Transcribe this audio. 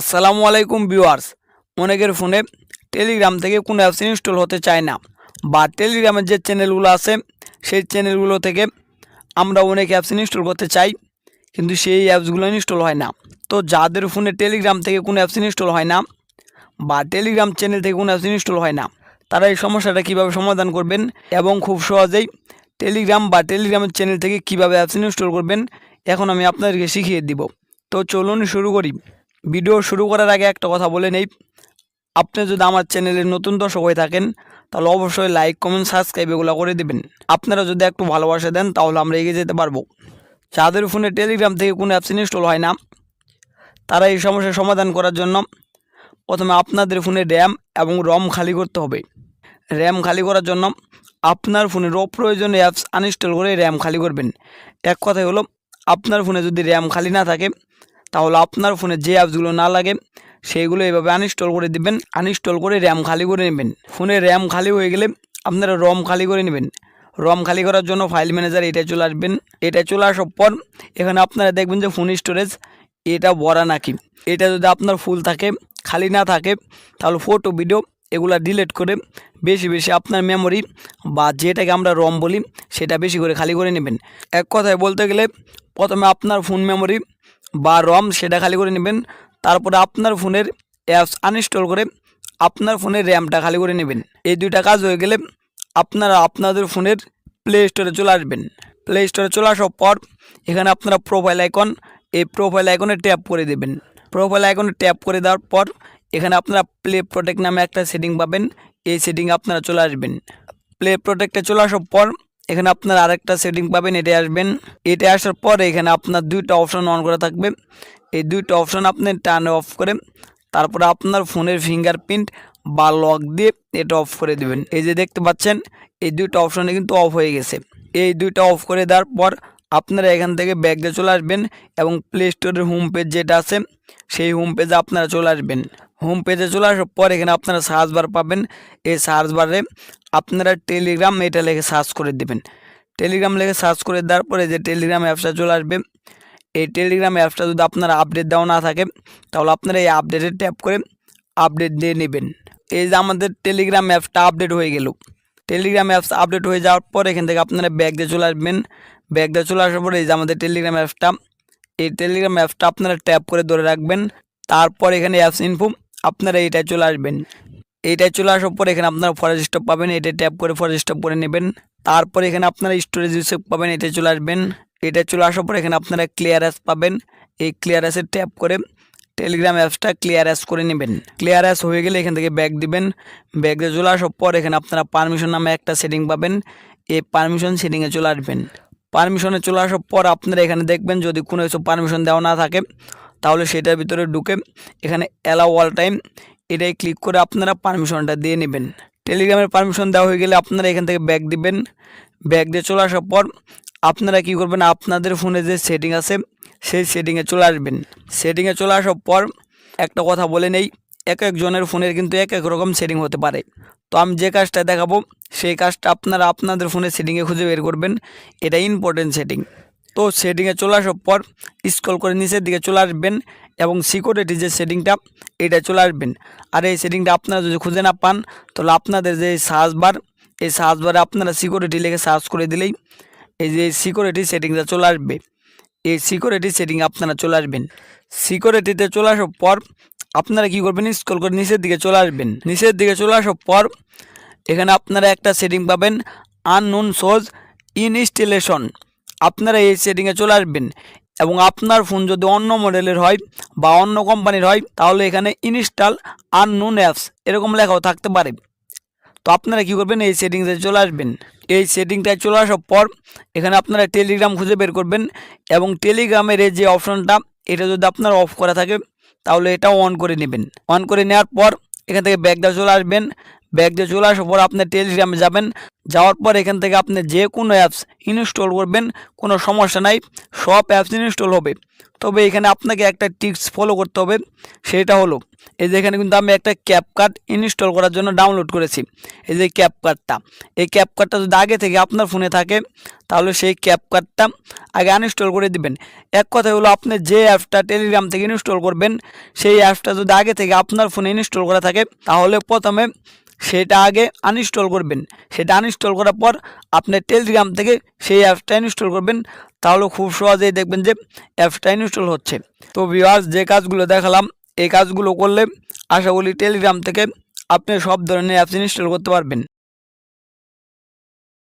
আসসালামু আলাইকুম ভিউয়ার্স। অনেকের ফোনে টেলিগ্রাম থেকে কোনো অ্যাপস ইনস্টল হতে চায় না বা টেলিগ্রামের যে চ্যানেলগুলো আছে, সেই চ্যানেলগুলো থেকে আমরা অনেক অ্যাপস ইনস্টল করতে চাই, কিন্তু সেই অ্যাপসগুলো ইনস্টল হয় না। তো যাদের ফোনে টেলিগ্রাম থেকে কোনো অ্যাপস ইনস্টল হয় না বা টেলিগ্রাম চ্যানেল থেকে কোনো অ্যাপস ইনস্টল হয় না, তারা এই সমস্যাটা কীভাবে সমাধান করবেন এবং খুব সহজেই টেলিগ্রাম বা টেলিগ্রামের চ্যানেল থেকে কীভাবে অ্যাপস ইনস্টল করবেন, এখন আমি আপনাদেরকে শিখিয়ে দিব। তো চলুন শুরু করি। ভিডিও শুরু করার আগে একটা কথা বলে নেই। আপনি যদি আমার চ্যানেলের নতুন দর্শক হয়ে থাকেন, তাহলে অবশ্যই লাইক কমেন্ট সাবস্ক্রাইব এগুলো করে দেবেন। আপনারা যদি একটু ভালোবাসা দেন, তাহলে আমরা এগিয়ে যেতে পারব। যাদের ফোনে টেলিগ্রাম থেকে কোনো অ্যাপস ইনস্টল হয় না, তারা এই সমস্যার সমাধান করার জন্য প্রথমে আপনাদের ফোনে র্যাম এবং রম খালি করতে হবে। র্যাম খালি করার জন্য আপনার ফোনের অপ্রয়োজনীয় অ্যাপস আনইনস্টল করে র্যাম খালি করবেন। এক কথাই হলো, আপনার ফোনে যদি র্যাম খালি না থাকে তাহলে আপনার ফোনে যে অ্যাপসগুলো না লাগে সেইগুলো এভাবে আনইনস্টল করে দিবেন আনইনস্টল করে র্যাম খালি করে নেবেন। ফোনে র্যাম খালি হয়ে গেলে আপনারা রম খালি করে নেবেন। রম খালি করার জন্য ফাইল ম্যানেজার এটা চলে আসবেন। এটা চলে আসার পর এখানে আপনারা দেখবেন যে ফোন স্টোরেজ এটা ভরা নাকি। এটা যদি আপনার ফুল থাকে, খালি না থাকে, তাহলে ফটো ভিডিও এগুলো ডিলিট করে বেশি বেশি আপনার মেমোরি বা যেটাকে আমরা রম বলি, সেটা বেশি করে খালি করে নেবেন। এক কথায় বলতে গেলে প্রথমে আপনার ফোন মেমোরি বা রম সেটা খালি করে নেবেন। তারপরে আপনার ফোনের অ্যাপস আনইনস্টল করে আপনার ফোনের র্যামটা খালি করে নেবেন। এই দুইটা কাজ হয়ে গেলে আপনারা আপনাদের ফোনের প্লে স্টোরে চলে আসবেন। প্লে স্টোরে চলে আসার পর এখানে আপনারা প্রোফাইল আইকন এই প্রোফাইল আইকনে ট্যাপ করে দেবেন। প্রোফাইল আইকনে ট্যাপ করে দেওয়ার পর এখানে আপনারা প্লে প্রোটেক্ট নামে একটা সেটিং পাবেন। এই সেটিং আপনারা চলে আসবেন। প্লে প্রোটেক্টে চলে আসার পর এখানে আপনার আরেকটা সেটিং পাবেন এটা আসবেন। এটা আসার পর এখানে আপনার দুইটা অপশন অন করা থাকবে। এই দুইটা অপশন আপনি টার্ন অফ করে তারপরে আপনার ফোনের ফিঙ্গারপ্রিন্ট বা লক দিয়ে এটা অফ করে দেবেন। এই যে দেখতে পাচ্ছেন, এই দুইটা অপশনে কিন্তু অফ হয়ে গেছে। এই দুইটা অফ করে দেওয়ার পর আপনারা এখান থেকে ব্যাগে চলে আসবেন এবং প্লে স্টোরের হোম পেজ যেটা আছে, সেই হোম পেজে আপনারা চলে আসবেন। হোম পেজে চলে আসার পর এখানে আপনারা সার্চ বার পাবেন। এই সার্চ বারে আপনারা টেলিগ্রাম এটা লিখে সার্চ করে দেবেন। টেলিগ্রাম লিখে সার্চ করে দেওয়ার পরে যে টেলিগ্রাম অ্যাপসটা চলে আসবে, এই টেলিগ্রাম অ্যাপসটা যদি আপনার আপডেট দেওয়া না থাকে, তাহলে আপনারা এই আপডেটে ট্যাপ করে আপডেট দিয়ে নেবেন। এই যে আমাদের টেলিগ্রাম অ্যাপসটা আপডেট হয়ে গেল। টেলিগ্রাম অ্যাপস আপডেট হয়ে যাওয়ার পর এখান থেকে আপনারা ব্যাগ দিয়ে চলে আসবেন। ব্যাগ দিয়ে চলে আসার পরে এই যে আমাদের টেলিগ্রাম অ্যাপসটা এই টেলিগ্রাম অ্যাপসটা আপনারা ট্যাপ করে ধরে রাখবেন। তারপর এখানে অ্যাপস ইনফো আপনারা এইটায় চলে আসবেন। এইটায় চলে আসার পর এখানে আপনারা ফরেস্ট স্টপ পাবেন এটা ট্যাপ করে ফরেস্ট স্টপ করে নেবেন। তারপর এখানে আপনারা স্টোরেজ ইউসেফ পাবেন এটা চলে আসবেন। এটা চলে আসার পর এখানে আপনারা ক্লিয়ার অ্যাস পাবেন। এই ক্লিয়ার অ্যাসে ট্যাপ করে টেলিগ্রাম অ্যাপসটা ক্লিয়ার অ্যাস করে নেবেন। ক্লিয়ার অ্যাস হয়ে গেলে এখান থেকে ব্যাক দিবেন। ব্যাক দিয়ে চলে আসার পর এখানে আপনারা পারমিশন নামে একটা সেটিং পাবেন। এই পারমিশন সেটিংয়ে চলে আসবেন। পারমিশনে চলে আসার পর আপনারা এখানে দেখবেন যদি কোনো কিছু পারমিশন দেওয়া না থাকে তাহলে সেটার ভিতরে ঢুকে এখানে অ্যালাউ অল টাইম এটাই ক্লিক করে আপনারা পারমিশনটা দিয়ে নেবেন। টেলিগ্রামের পারমিশন দেওয়া হয়ে গেলে আপনারা এখান থেকে ব্যাক দিবেন। ব্যাক দিয়ে চলে আসার পর আপনারা কি করবেন? আপনাদের ফোনে যে সেটিং আছে, সেই সেটিংয়ে চলে আসবেন। সেটিংয়ে চলে আসার পর একটা কথা বলে নেই, এক একজনের ফোনের কিন্তু এক এক রকম সেটিং হতে পারে। তো আমি যে কাজটা দেখাবো, সেই কাজটা আপনারা আপনাদের ফোনের সেটিংয়ে খুঁজে বের করবেন। এটা ইম্পর্টেন্ট সেটিং তো সেটিংয়ে চলে আসার পর স্ক্রল করে নিচের দিকে চলে আসবেন এবং সিকিউরিটি যে সেটিংটা এটা চলে আসবেন। আর এই সেটিংটা আপনারা যদি খুঁজে না পান, তাহলে আপনাদের যে সার্চ বার এই সার্চ বারে আপনারা সিকিউরিটি লিখে সার্চ করে দিলেই এই যে সিকিউরিটি সেটিংটা চলে আসবে। এই সিকিউরিটি সেটিং আপনারা চলে আসবেন। সিকিউরিটিতে চলে আসার পর আপনারা কি করবেন? স্ক্রল করে নিচের দিকে চলে আসবেন। নিচের দিকে চলে আসার পর এখানে আপনারা একটা সেটিং পাবেন আননোন সোজ ইনস্টলেশন আপনারা এই সেটিংয়ে চলে আসবেন এবং আপনার ফোন যদি অন্য মডেলের হয় বা অন্য কোম্পানির হয়, তাহলে এখানে ইনস্টল আননোন অ্যাপস এরকম লেখাও থাকতে পারে। তো আপনারা কী করবেন? এই সেটিংসে চলে আসবেন। এই সেটিংটায় চলে আসার পর এখানে আপনারা টেলিগ্রাম খুঁজে বের করবেন এবং টেলিগ্রামের এই যে অপশনটা এটা যদি আপনার অফ করা থাকে, তাহলে এটাও অন করে নেবেন। অন করে নেওয়ার পর এখান থেকে ব্যাগটা চলে আসবেন। ব্যাগ দিয়ে চলে আসার পর আপনি টেলিগ্রামে যাবেন। যাওয়ার পর এখান থেকে আপনি যে কোনো অ্যাপস ইনস্টল করবেন, কোনো সমস্যা নাই, সব অ্যাপস ইনস্টল হবে। তবে এখানে আপনাকে একটা টিপস ফলো করতে হবে, সেটা হলো, এই যে এখানে কিন্তু আমি একটা ক্যাপ কার্ড ইনস্টল করার জন্য ডাউনলোড করেছি, এই যে ক্যাপ কার্ডটা এই ক্যাপ কার্ডটা যদি আগে থেকে আপনার ফোনে থাকে, তাহলে সেই ক্যাপ কার্ডটা আগে আনইনস্টল করে দিবেন। এক কথা হলো, আপনি যে অ্যাপটা টেলিগ্রাম থেকে ইনস্টল করবেন, সেই অ্যাপটা যদি আগে থেকে আপনার ফোনে ইনস্টল করা থাকে, তাহলে প্রথমে সেটা আগে আনইনস্টল করবেন। সেটা আনইনস্টল করার পর আপনি টেলিগ্রাম থেকে সেই অ্যাপসটা ইনস্টল করবেন। তাহলে খুব সহজেই দেখবেন যে অ্যাপসটা ইনস্টল হচ্ছে। তো ভিউয়ার্স যে কাজগুলো দেখালাম, এই কাজগুলো করলে আশা করি টেলিগ্রাম থেকে আপনি সব ধরনের অ্যাপস ইনস্টল করতে পারবেন।